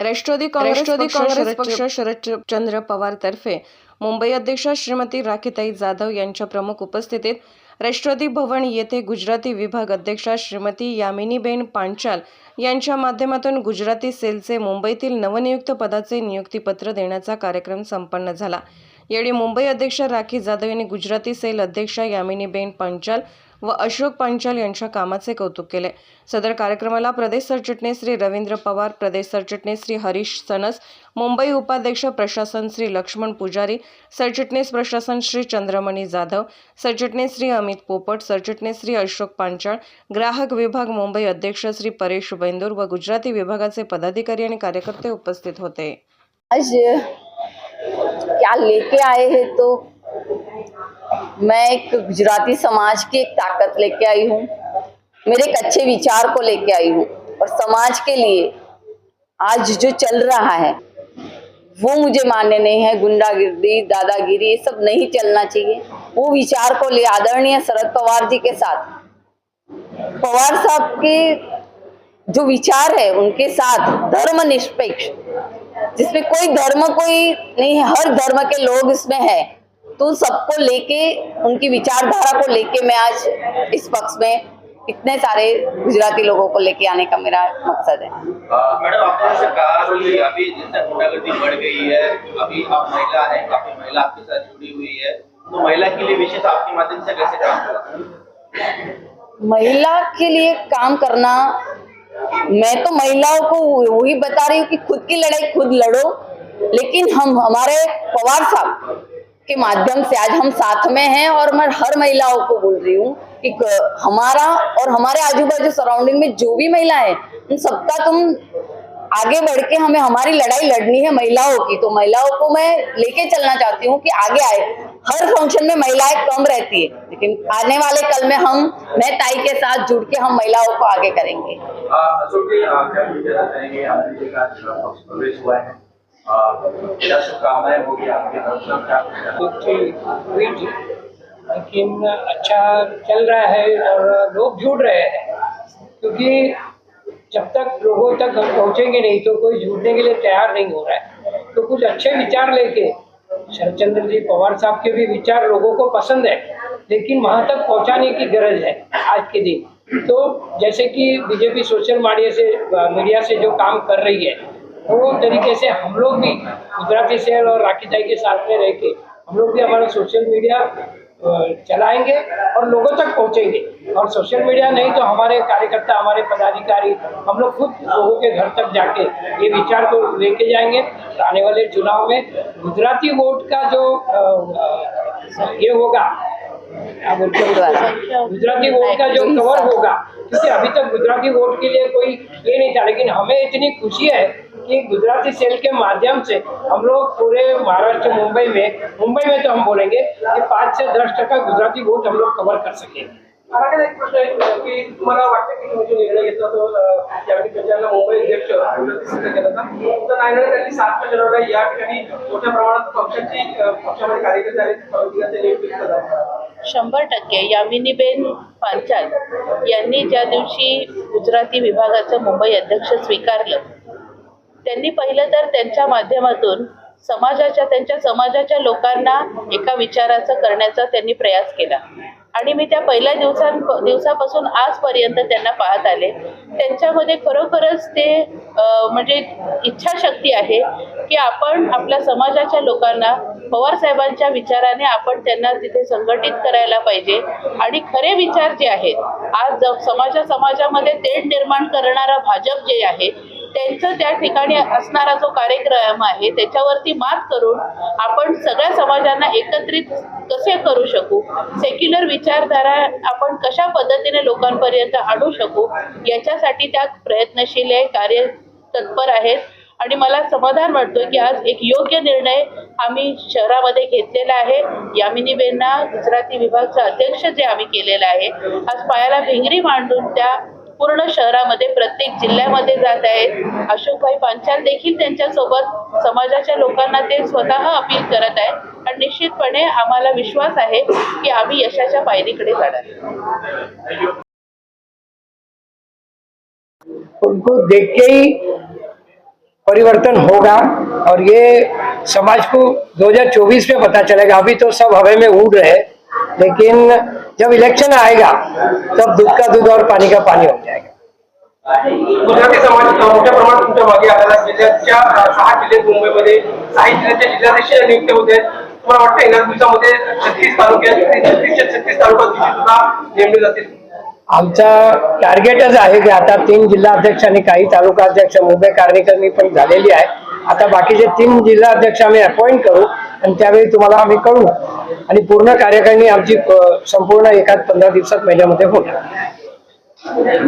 राष्ट्रवादी काँग्रेस राष्ट्रवादी काँग्रेस पक्ष शरदचंद्र पवार तर्फे मुंबई अध्यक्षा श्रीमती राखीताई जाधव यांच्या प्रमुख उपस्थितीत राष्ट्रवादी भवन येथे गुजराती विभाग अध्यक्षा श्रीमती यामिनीबेन पांचाल यांच्या माध्यमातून गुजराती सेलचे मुंबईतील नवनियुक्त पदाचे नियुक्तीपत्र देण्याचा कार्यक्रम संपन्न झाला. यावेळी मुंबई अध्यक्ष राखी जाधव यांनी गुजराती सेल अध्यक्षा यामिनीबेन पांचाल व अशोक पांचाल यांच्या कामाचे कौतुक केले. सदर कार्यक्रमाला प्रदेश सरचिटणीस श्री रवींद्र पवार प्रदेश सरचिटणीस श्री हरीश सनस मुंबई उपाध्यक्ष प्रशासन श्री लक्ष्मण पुजारी सरचिटणीस प्रशासन श्री चंद्रमणी जाधव सरचिटणीस श्री अमित पोपट सरचिटणीस श्री अशोक पांचाळ ग्राहक विभाग मुंबई अध्यक्ष श्री परेश बेंदूर व गुजराती विभागाचे पदाधिकारी आणि कार्यकर्ते उपस्थित होते. आज क्या लेके आए हैं तो मैं एक गुजराती समाज की एक ताकत लेके आई हूँ। मेरे एक अच्छे विचार को लेके आई हूँ। और समाज के लिए आज जो चल रहा है, वो मुझे मान्य नहीं है। गुंडागिरी दादागिरी, ये सब नहीं चलना चाहिए। वो विचार को ले आदरणीय शरद पवार जी के साथ। पवार साहब के जो विचार है, उनके साथ धर्म निष्पक्ष जिसमें कोई धर्म कोई नहीं है, हर धर्म के लोग इसमें है। तो सबको लेके उनकी विचारधारा को लेके मैं आज इस पक्ष में इतने सारे गुजराती लोगों को लेके आने का मेरा मकसद है। मैडम आपने जैसे कहा कि अभी जैसे गुंडागर्दी बढ़ गई है अभी आप महिला हैं काफ़ी महिला आपके साथ जुड़ी हुई है तो महिला के लिए विशेष आपके माध्यम से कैसे काम होगा महिला के लिए काम करना मैं तो महिलाओं को वही बता रही हूँ कि खुद की लड़ाई खुद लड़ो लेकिन हम हमारे पवार साहब के माध्यम से आज हम साथ में हैं और मैं हर महिलाओं को बोल रही हूँ कि हमारा और हमारे आजू बाजू सराउंडिंग में जो भी महिला है, उन सबका तुम आगे बढ़ के हमें हमारी लड़ाई लड़नी है महिलाओं की। तो महिलाओं को मैं लेके चलना चाहती हूँ कि आगे आए। हर फ़ंक्शन में महिलाएँ कम रहती है, लेकिन आने वाले कल में हम, मैं, ताई के साथ जुड़ के हम महिलाओं को आगे करेंगे। शुभकामनाएँ होगी आपकी तरफ़ लेकिन अच्छा चल रहा है और लोग जुड़ रहे हैं क्योंकि जब तक लोगों तक हम पहुँचेंगे नहीं तो कोई जुड़ने के लिए तैयार नहीं हो रहा है तो कुछ अच्छे विचार लेके शरदचंद्र जी पवार साहब के भी विचार लोगों को पसंद है लेकिन वहाँ तक पहुँचाने की गरज है आज के दिन तो जैसे कि बीजेपी सोशल मीडिया से मीडिया से जो काम कर रही है वो तरीके से हम लोग भी गुजराती शहर और राखीताई के साथ में रह के हम लोग भी हमारा सोशल मीडिया चलाएँगे और लोगों तक पहुँचेंगे। और सोशल मीडिया नहीं तो हमारे कार्यकर्ता, हमारे पदाधिकारी, हम लोग खुद लोगों के घर तक जाके ये विचार को लेके जाएँगे। तो आने वाले चुनाव में गुजराती वोट का जो ये होगा गुजराती वोट का जो कवर होगा क्योंकि अभी तक गुजराती वोट के लिए कोई ये नहीं था, लेकिन हमें इतनी खुशी है कि गुजराती सेल के माध्यम से हम लोग पूरे महाराष्ट्र, मुंबई में मुंबई में तो हम बोलेंगे कि पाँच से दस टका गुजराती वोट हम लोग कवर कर सकेंगे प्रश्न की जो निर्णय तो मुंबई अध्यक्ष त्यांनी सात शंभर टक्के यामिनीबेन पांचाल यांनी ज्या दिवशी गुजराती विभागाचं मुंबई अध्यक्ष स्वीकारलं त्यांनी पहिलं तर त्यांच्या माध्यमातून समाजाच्या त्यांच्या समाजाच्या लोकांना एका विचाराचं करण्याचा त्यांनी प्रयास केला. आणि मी त्या पहिल्या दिवसां दिवसापासून आजपर्यंत त्यांना पाहत आले. त्यांच्यामध्ये खरोखरच ते म्हणजे इच्छाशक्ती आहे की आपण आपल्या समाजाच्या लोकांना पवारसाहेबांच्या विचाराने आपण त्यांना तिथे संघटित करायला पाहिजे. आणि खरे विचार जे आहेत आज समाजा समाजामध्ये तेढ निर्माण करणारा भाजप जे आहे त्यांचं त्या ठिकाणी असणारा जो कार्यक्रम आहे त्याच्यावरती मात करून आपण सगळ्या समाजांना एकत्रित कसे करू शकू? सेक्युलर विचारधारा आपण कशा पद्धतीने लोकांपर्यंत आणू शकू? याच्यासाठी त्या प्रयत्नशील आहे कार्य तत्पर आहेत. आणि मला समाधान वाटतो की आज एक योग्य निर्णय आम्ही शहरामध्ये घेतलेला आहे. यामिनीबेंना गुजराती विभागचा अध्यक्ष जे आम्ही केलेलं आहे आज पायाला भिंगरी मांडून त्या पूर्ण शहरामध्ये प्रत्येक जिल्ह्यामध्ये जात आहेत. अशोकभाई पांचाल देखील त्यांच्यासोबत समाजाच्या लोकांना ते स्वतः अपील करत आहेत. आणि निश्चितपणे आम्हाला विश्वास आहे की आम्ही यशाच्या पायरीकडे जाणार. उनको देख के ही परिवर्तन होगा और ये समाज को 2024 में पता चलेगा। अभी तो सब हवा में उड़ रहे लेकिन जब इलेक्शन आएगा तब दूध का दूध और पानी का पानी हो जाएगा गुजराती समाज अ, मोठ्या प्रमाणात तुमच्या मागे आलेला. जिल्ह्याच्या सहा जिल्हे मुंबईमध्ये काही जिल्ह्याचे जिल्हाध्यक्ष नियुक्त होते आहेत. तुम्हाला वाटतं येणाऱ्या दिवसामध्ये छत्तीस तालुक्यात छत्तीसच्या छत्तीस तालुका सुद्धा नेमले जातील आमचा टार्गेटच आहे की आता तीन जिल्हा अध्यक्ष आणि काही तालुका अध्यक्ष मुंबई कार्यकारिणी पण झालेली आहे आता बाकीचे तीन जिल्हा अध्यक्ष आम्ही अपॉइंट करू आणि त्यावेळी तुम्हाला आम्ही कळू आणि पूर्ण कार्यकारिणी आमची संपूर्ण एकाच पंधरा दिवसात महिन्यामध्ये होणार.